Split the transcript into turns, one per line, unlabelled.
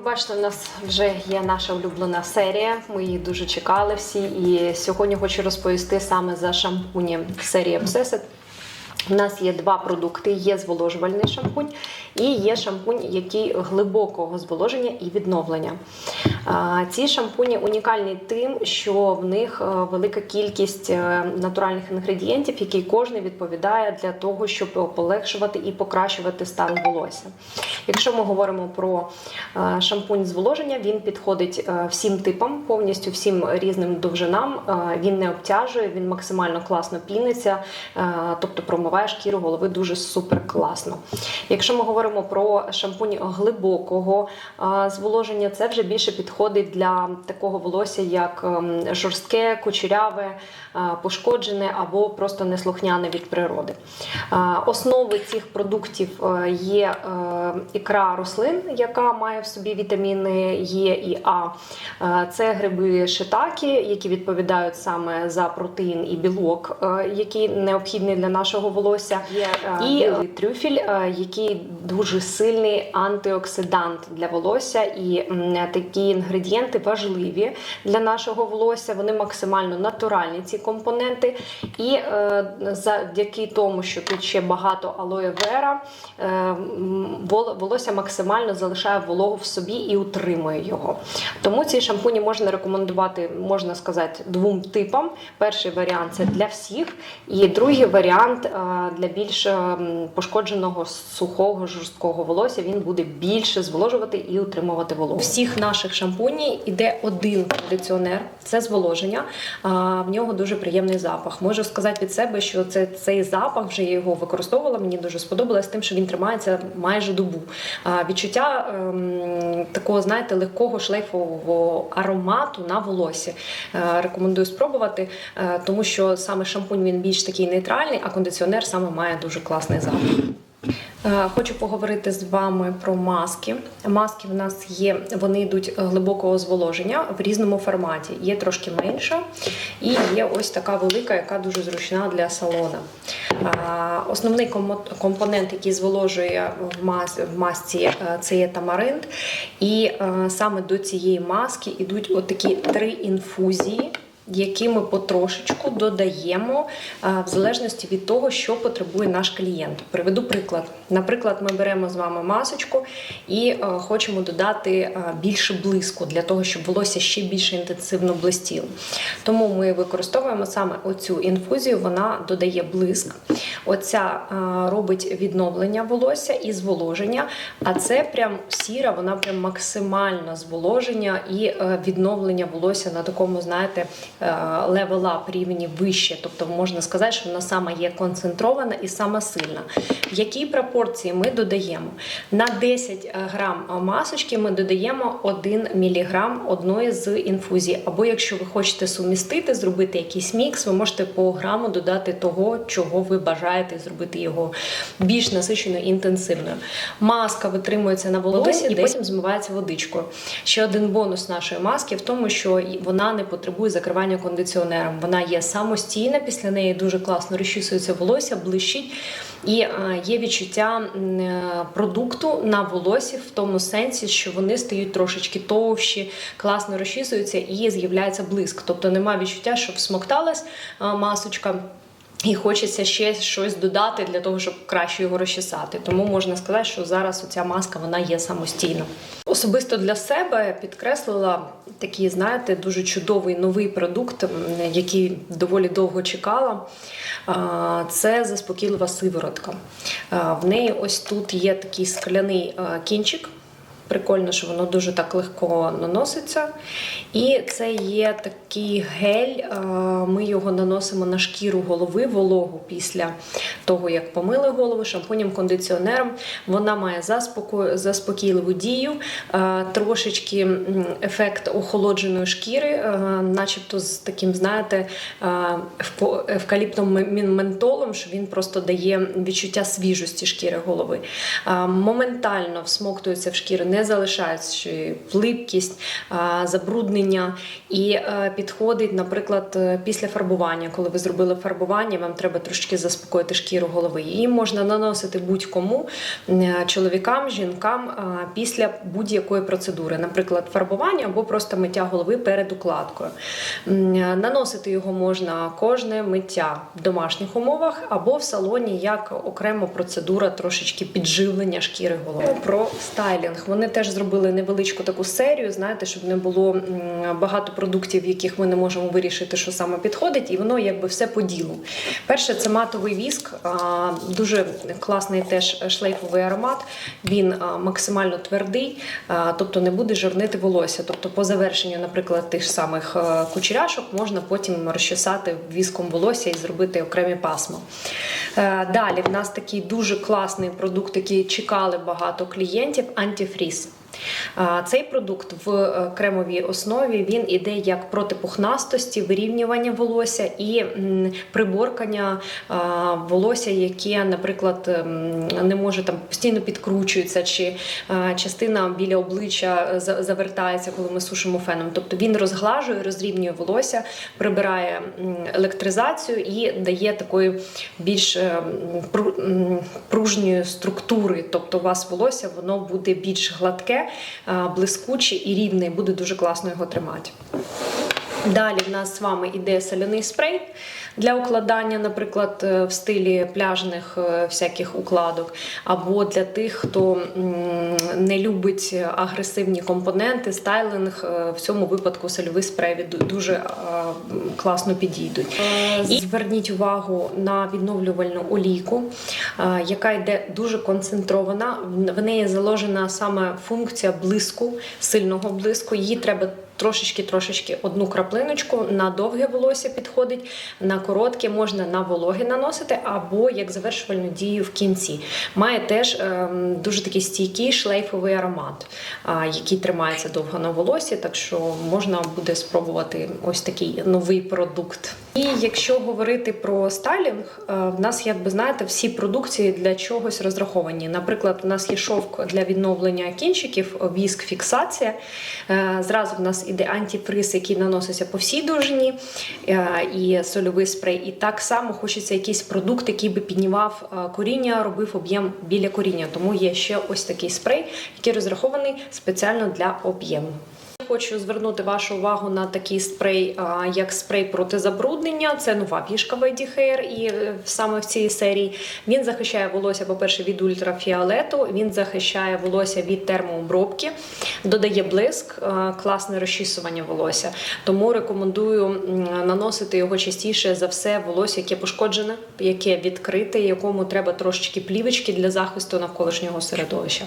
Ви бачите, у нас вже є наша улюблена серія. Ми її дуже чекали всі. І сьогодні хочу розповісти саме за шампуні серії Obsessed. У нас є два продукти: є зволожувальний шампунь і є шампунь, який глибокого зволоження і відновлення. Ці шампуні унікальні тим, що в них е, велика кількість е, натуральних інгредієнтів, які кожен відповідає для того, щоб полегшувати і покращувати стан волосся. Якщо ми говоримо про е, шампунь зволоження, він підходить всім типам, повністю всім різним довжинам. Він не обтяжує, він максимально класно піниться, тобто промиває шкіру голови дуже супер класно. Якщо ми говоримо про шампунь глибокого зволоження, це вже більше підходить для такого волосся, як ем, жорстке, кучеряве, е, пошкоджене або просто неслухняне від природи. Е, Основи цих продуктів е, є ікра рослин, яка має в собі вітаміни Е і А. Це гриби шитакі, які відповідають саме за протеїн і білок, який необхідний для нашого волосся. Є і е, який дуже сильний антиоксидант для волосся, і такі інгредієнти важливі для нашого волосся. Вони максимально натуральні, ці компоненти. І е, завдяки тому, що тут ще багато алоє вера, е, волосся максимально залишає вологу в собі і утримує його. Тому ці шампуні можна рекомендувати, можна сказати, двом типам. Перший варіант це для всіх, і другий варіант е, для більш ем, пошкодженого сухого жорсткого волосся. Він буде більше зволожувати і утримувати вологу. Всіх наших шампуні йде один кондиціонер, це зволоження. А, в нього дуже приємний запах. Можу сказати від себе, що це цей запах вже я його використовувала. Мені дуже сподобалось тим, що він тримається майже добу. А, відчуття ем, такого, знаєте, легкого шлейфового аромату на волосі. Е, рекомендую спробувати, е, тому що саме шампунь він більш такий нейтральний, а кондиціонер саме має дуже класний запах. Е, Хочу поговорити з вами про маски. Маски в нас є, вони йдуть глибокого зволоження в різному форматі. Є трошки менша, і є ось така велика, яка дуже зручна для салона. Е, Основний компонент, який зволожує в, масці, е, це є тамаринт. І саме до цієї маски йдуть отакі три інфузії які ми потрошечку додаємо е, в залежності від того, що потребує наш клієнт. Приведу приклад. Наприклад, ми беремо з вами масочку і е, хочемо додати е, більше блиску для того, щоб волосся ще більше інтенсивно блистіло. Тому ми використовуємо саме оцю інфузію, вона додає блиск. Оця робить відновлення волосся і зволоження. А це прям сіра, вона прям максимально зволоження і відновлення волосся на такому, знаєте, левел up рівні вище. Тобто можна сказати, що вона саме є концентрована і сама сильна. В якій пропорції ми додаємо? На 10 грам масочки ми додаємо 1 мг одної з інфузій. Або якщо ви хочете сумістити, зробити якийсь мікс, ви можете по граму додати того, чого ви бажаєте, зробити його більш насиченою інтенсивною. Маска витримується на волосі і потім змивається водичкою. Ще один бонус нашої маски в тому, що вона не потребує закривання кондиціонером. Вона є самостійна, після неї дуже класно розчісується волосся, блищить. І е, є відчуття е, продукту на волосі в тому сенсі, що вони стають трошечки товщі, класно розчісуються і з'являється блиск. Тобто немає відчуття, що всмокталась е, масочка. І хочеться ще щось додати для того, щоб краще його розчесати. Тому можна сказати, що зараз оця маска вона є самостійна. Особисто для себе підкреслила такий, знаєте, дуже чудовий новий продукт, який доволі довго чекала. Це заспокійлива сиворотка. В неї ось тут є такий скляний кінчик. Прикольно, що воно дуже так легко наноситься. І це є такий гель. е, Ми його наносимо на шкіру голови, вологу після того, як помили голову шампунем, кондиціонером. Вона має заспокійливу дію, е, трошечки ефект охолодженої шкіри, е, начебто з таким, знаєте, евкаліптом ментолом, що він просто дає відчуття свіжості шкіри голови. Моментально всмоктується в шкіру, не не залишаючи липкість, забруднення і е, підходить, наприклад, е, після фарбування. Коли ви зробили фарбування, вам треба трошки заспокоїти шкіру голови. Її можна наносити будь-кому е, чоловікам, жінкам після будь-якої процедури, наприклад, фарбування або просто миття голови перед укладкою. Наносити його можна кожне миття в домашніх умовах або в салоні як окрема процедура трошечки підживлення шкіри голови. Про стайлінг вони теж зробили невеличку таку серію. Знаєте, щоб не було багато продуктів, яких ми не можемо вирішити, що саме підходить, і воно якби все по ділу. Перше, це матовий віск, дуже класний теж шлейфовий аромат. Він максимально твердий, тобто не буде жирнити волосся. Тобто, по завершенню, наприклад, тих самих е, кучеряшок можна потім розчесати віском волосся і зробити окремі пасма. Е, Далі в нас такий дуже класний продукт, який чекали багато клієнтів антифріз. Цей продукт в е, кремовій основі він іде як проти пухнастості, вирівнювання волосся і приборкання волосся, яке, наприклад, не може там постійно підкручується, чи частина біля обличчя е, завертається, коли ми сушимо феном. Тобто він розглажує, розрівнює волосся, прибирає електризацію і дає такої більш е, пружньої структури. Тобто у вас волосся воно буде більш гладке, а, блискуче і рівне, буде дуже класно його тримати. Далі в нас з вами іде соляний спрей для укладання, наприклад, е, в стилі пляжних е, всяких укладок, або для тих, хто не любить агресивні компоненти, стайлинг. е, В цьому випадку сольовий спрей дуже класно підійдуть. І зверніть увагу на відновлювальну олійку, яка йде дуже концентрована. В неї заложена саме функція блиску, сильного блиску. Її треба трошечки, трошечки одну краплиночку на довге волосся підходить, на коротке можна на вологе наносити, або як завершувальну дію в кінці. Має теж ем, дуже такий стійкий шлейфовий аромат, а, який тримається довго на волосі, так що можна буде спробувати ось такий новий продукт. І якщо говорити про стайлінг, е, в нас, якби знаєте, всі продукції для чогось розраховані. Наприклад, у нас є шовк для відновлення кінчиків, віск, фіксація. Е, Зразу в нас іде антифриз, який наноситься по всій довжині, е, і сольовий спрей. І так само хочеться якийсь продукт, який би піднімав е, коріння, робив об'єм біля коріння. Тому є ще ось такий спрей, який розрахований спеціально для об'єму. Хочу звернути вашу увагу на такий спрей, як спрей проти забруднення. Це нова фішка в ID Hair і е, саме в цій серії. Він захищає волосся, по-перше, від ультрафіолету, він захищає волосся від термообробки, додає блиск, е, класне розчісування волосся. Тому рекомендую наносити його частіше за все волосся, яке пошкоджене, яке відкрите, якому треба трошечки плівочки для захисту навколишнього середовища.